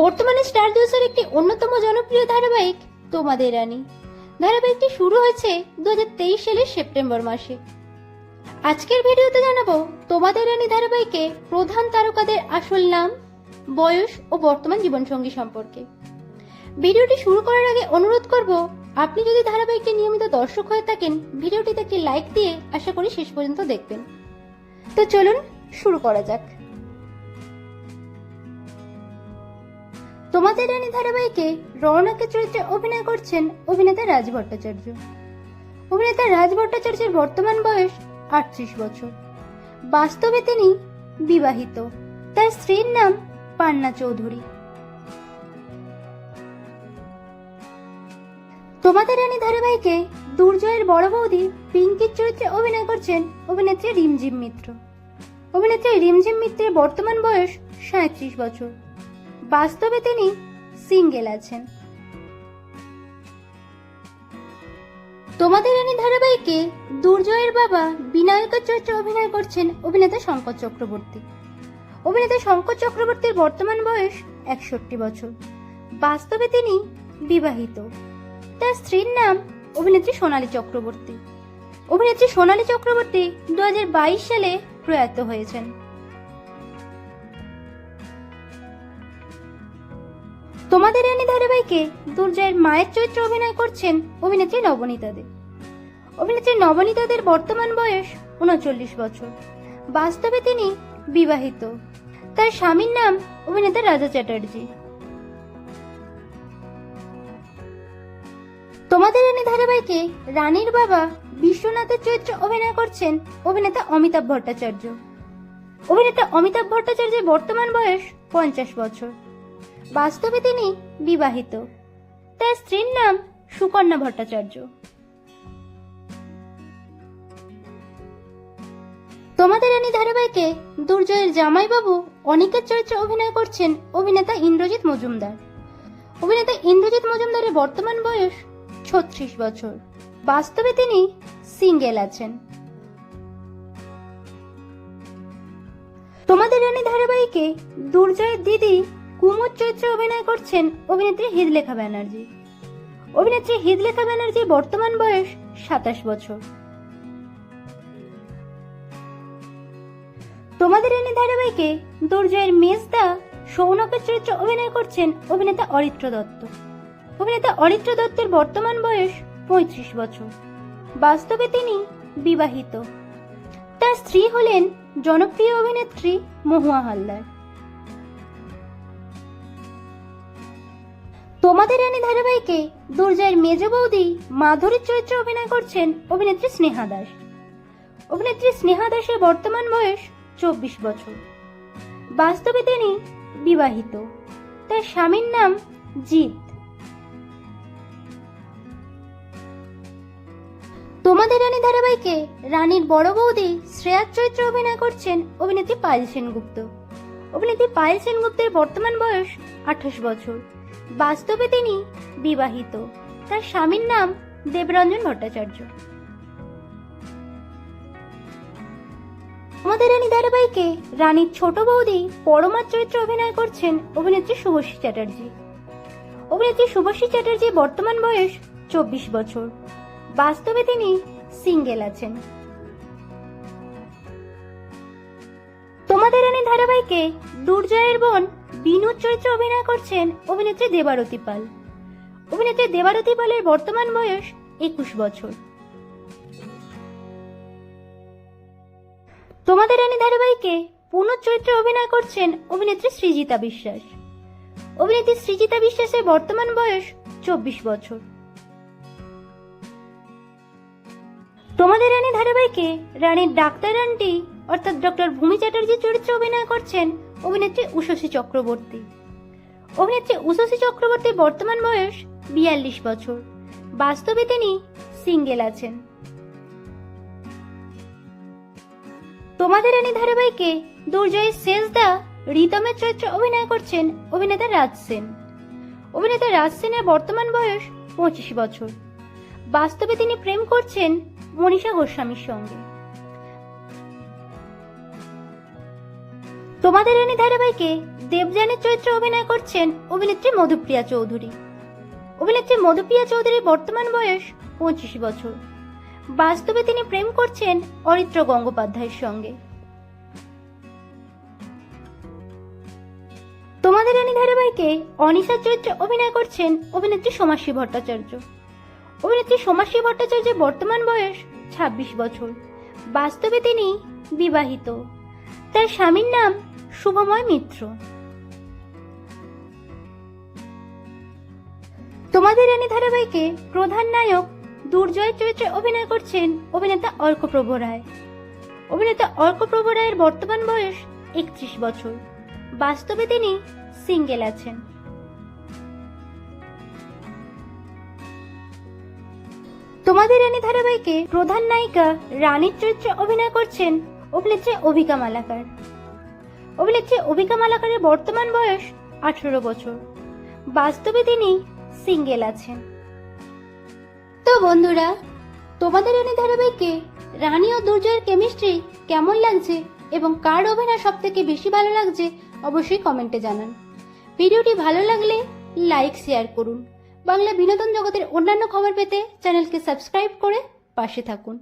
বর্তমানে স্টার জলসার একটি অন্যতম জনপ্রিয় ধারাবাহিক, তোমাদের রানী। ধারাবাহিকটি শুরু হয়েছে দু হাজার তেইশ সালের সেপ্টেম্বর মাসে। আজকের ভিডিওতে জানাব, তোমাদের রানী ধারাবাহিকে প্রধান তারকাদের আসল নাম, বয়স ও বর্তমান জীবনসঙ্গী সম্পর্কে। ভিডিওটি শুরু করার আগে অনুরোধ করব, আপনি যদি ধারাবাহিকটি নিয়মিত দর্শক হয়ে থাকেন, ভিডিওটিতে একটি লাইক দিয়ে আশা করি শেষ পর্যন্ত দেখবেন। তো চলুন, শুরু করা যাক। তোমাদের রানী ধারাবাহিকে রওনাকের চরিত্রে অভিনয় করছেন অভিনেতা রাজ ভট্টাচার্য। অভিনেতা রাজ ভট্টাচার্যের বর্তমান বয়স আটত্রিশ বছর। বাস্তবে তিনি বিবাহিত। তার স্ত্রীর নাম পান্না চৌধুরী। তোমাদের রানী ধারাবাহিকে দুর্জয়ের বড় বৌদি পিঙ্কির চরিত্রে অভিনয় করছেন অভিনেত্রী রিমঝিম মিত্র। অভিনেত্রী রিমঝিম মিত্রের বর্তমান বয়স সাঁত্রিশ বছর। বাস্তবে তিনি সিঙ্গেল আছেন। তোমাদের রানী ধারাবাহিকে দুর্জয়ের বাবা বিনায়কের চরিত্রে অভিনয় করছেন অভিনেতা শঙ্কর চক্রবর্তী। অভিনেতা শঙ্কর চক্রবর্তীর বর্তমান বয়স একষট্টি বছর। বাস্তবে তিনি বিবাহিত। তার স্ত্রীর নাম অভিনেত্রী সোনালী চক্রবর্তী। অভিনেত্রী সোনালী চক্রবর্তী দু হাজার বাইশ সালে প্রয়াত হয়েছেন। তোমাদের রানী ধারাবাহিকে দুর্জয়ের মায়ের চরিত্রে অভিনয় করছেন অভিনেত্রী নবনীতা দে অভিনেত্রী নবনীতা দের বর্তমান বয়স উনচল্লিশ বছর। বাস্তবে তিনি বিবাহিত। তার স্বামীর নাম অভিনেতা রাজা চ্যাটার্জি। তোমাদের রানী ধারাবাহিকে রানীর বাবা বিশ্বনাথের চরিত্রে অভিনয় করছেন অভিনেতা অমিতাভ ভট্টাচার্য। অভিনেতা অমিতাভ ভট্টাচার্যের বর্তমান বয়স পঞ্চাশ বছর। বাস্তবে তিনি বিবাহিত। তার স্ত্রীর নাম সুকন্যা ভট্টাচার্য। তোমাদের রানী ধারাবাহিকে দুর্জয়ের জামাইবাবু অনেকের চরিত্রে অভিনয় করছেন অভিনেতা ইন্দ্রজিৎ মজুমদার। অভিনেতা ইন্দ্রজিৎ মজুমদারের বর্তমান বয়স ছত্রিশ বছর। বাস্তবে তিনি সিঙ্গেল আছেন। তোমাদের রানী ধারাবাহিকে দুর্জয়ের দিদি কুমুর চরিত্রে অভিনয় করছেন অভিনেত্রী হৃদলেখা ব্যানার্জি। অভিনেত্রী হৃদলেখা ব্যানার্জির বর্তমান বয়স সাতাশ বছর। তোমাদের এনে ধারাবাহিকে দুর্জয়ের মেজদা সৌনকের চরিত্রে অভিনয় করছেন অভিনেতা অরিত্র দত্ত। অভিনেতা অরিত্র দত্তের বর্তমান বয়স পঁয়ত্রিশ বছর। বাস্তবে তিনি বিবাহিত। তার স্ত্রী হলেন জনপ্রিয় অভিনেত্রী মহুয়া হালদার। তোমাদের রানী ধারাবাহিকে দুর্জয়ের মেজ বৌদি মাধুরীর চরিত্রে অভিনয় করছেন অভিনেত্রী স্নেহা দাস। অভিনেত্রী স্নেহা দাসের বর্তমান বয়স চব্বিশ বছর। বাস্তবে তিনি বিবাহিত। তার স্বামীর নাম জিৎ। তোমাদের রানী ধারাবাহিকে রানীর বড় বৌদি শ্রেয়ার চরিত্রে অভিনয় করছেন অভিনেত্রী পায়েল সেনগুপ্ত। অভিনেত্রী পায়েল সেনগুপ্তের বর্তমান বয়স আঠাশ বছর। বাস্তবে তিনি বিবাহিত। তার স্বামীর নাম দেবরঞ্জন ভট্টাচার্য। আমাদের রানী ধারাবাহিকে রানীর ছোট বৌদি পরমার চরিত্রে অভিনয় করছেন অভিনেত্রী শুভশ্রী চ্যাটার্জি। অভিনেত্রী শুভশ্রী চ্যাটার্জির বর্তমান বয়স চব্বিশ বছর। বাস্তবে তিনি সিঙ্গেল আছেন। তোমাদের রানী ধারাবাহিকে দুর্জয়ের বোন বিনুর চরিত্রে অভিনয় করছেন অভিনেত্রী দেবারতী পাল। অভিনেত্রী দেবারতী পালের বর্তমান বয়স একুশ বছর। তোমাদের রানী ধারাবাহিকে পুনর চরিত্রে অভিনয় করছেন অভিনেত্রী সৃজিতা বিশ্বাস। অভিনেত্রী সৃজিতা বিশ্বাসের বর্তমান বয়স চব্বিশ বছর। তোমাদের রানী ধারাবাহিকে রানীর ডাক্তার আন্টি অর্থাৎ ডক্টর ভূমি চ্যাটার্জির চরিত্রে অভিনয় করছেন অভিনেত্রী উষসী চক্রবর্তী। অভিনেত্রী উষসী চক্রবর্তীর বর্তমান বয়স বিয়াল্লিশ বছর। বাস্তবে তিনি সিঙ্গেল আছেন। তোমাদের রানী ধারাবাহিকে দুর্জয়ের শেষদা রিতমের চরিত্রে অভিনয় করছেন অভিনেতা রাজ সেন। অভিনেতা রাজ সেনের বর্তমান বয়স পঁচিশ বছর। বাস্তবে তিনি প্রেম করছেন মনীষা গোস্বামীর সঙ্গে। তোমাদের রানী ধারাবাহিকে দেবযানীর চরিত্রে অভিনয় করছেন অভিনেত্রী মধুপ্রিয়া চৌধুরী। অভিনেত্রী মধুপ্রিয়া চৌধুরীর বর্তমান বয়স পঁচিশ বছর। বাস্তবে তিনি প্রেম করছেন অরিত্র গঙ্গোপাধ্যায়ের সঙ্গে। তোমাদের রানী ধারাবাহিকে অনিশার চরিত্রে অভিনয় করছেন অভিনেত্রী সমাশ্রী ভট্টাচার্য। অভিনেত্রী সমাশ্রী ভট্টাচার্যের বর্তমান বয়স ছাব্বিশ বছর। বাস্তবে তিনি বিবাহিত। তার স্বামীর নাম শুভময় মিত্র। তোমাদের রানী ধারাবাহিকে প্রধান নায়ক দুর্জয় চরিত্রে অভিনয় করছেন অভিনেতা অর্কপ্রভ রায়। অভিনেতা অর্কপ্রভ রায়ের বর্তমান বয়স একত্রিশ বছর। বাস্তবে তিনি সিঙ্গেল আছেন। তোমাদের রানী ধারাবাহিকে প্রধান নায়িকা রানীর চরিত্রে অভিনয় করছেন অভিনেত্রী অভিকা মালাকার। অভিনেত্রী অভিকা মালাকারের বর্তমান বয়স আঠারো বছর। বাস্তবে তিনি সিঙ্গেল আছেন। তো বন্ধুরা, তোমাদের রানী ধারাবাহিকে রানী ও দুর্জয়ের কেমিস্ট্রি কেমন লাগছে এবং কার অভিনয় সব থেকে বেশি ভালো লাগছে অবশ্যই কমেন্টে জানান। ভিডিওটি ভালো লাগলে লাইক শেয়ার করুন। বাংলা বিনোদন জগতের অন্যান্য খবর পেতে চ্যানেলকে সাবস্ক্রাইব করে পাশে থাকুন।